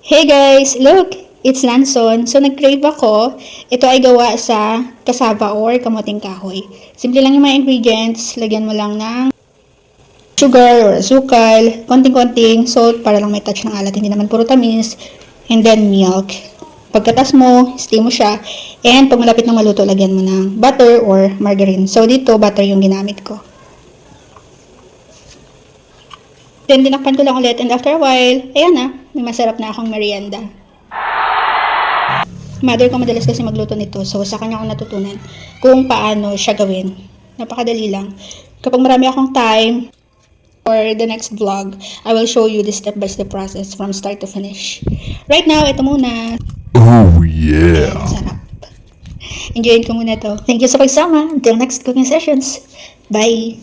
Hey guys! Look! It's Lanson. So, nag-crave ako. Ito ay gawa sa kasaba or kamuting kahoy. Simple lang yung mga ingredients. Lagyan mo lang ng sugar or asukal, konting-konting salt para lang may touch ng alat, hindi naman puro tamis, and then milk. Pagkatas mo, steam mo siya, and pag malapit na maluto, lagyan mo ng butter or margarine. So, dito, butter yung ginamit ko. Then, dinakpan ko lang ulit, and after a while, ayan na, may masarap na akong merienda. Mother ko madalas kasi magluto nito, so sa kanya ako natutunan kung paano siya gawin. Napakadali lang. Kapag marami akong time, for the next vlog, I will show you the step-by-step process from start to finish. Right now, ito muna. Oh yeah. Ayan, sarap. Enjoyin ko muna to. Thank you sa pagsama. Until next cooking sessions. Bye!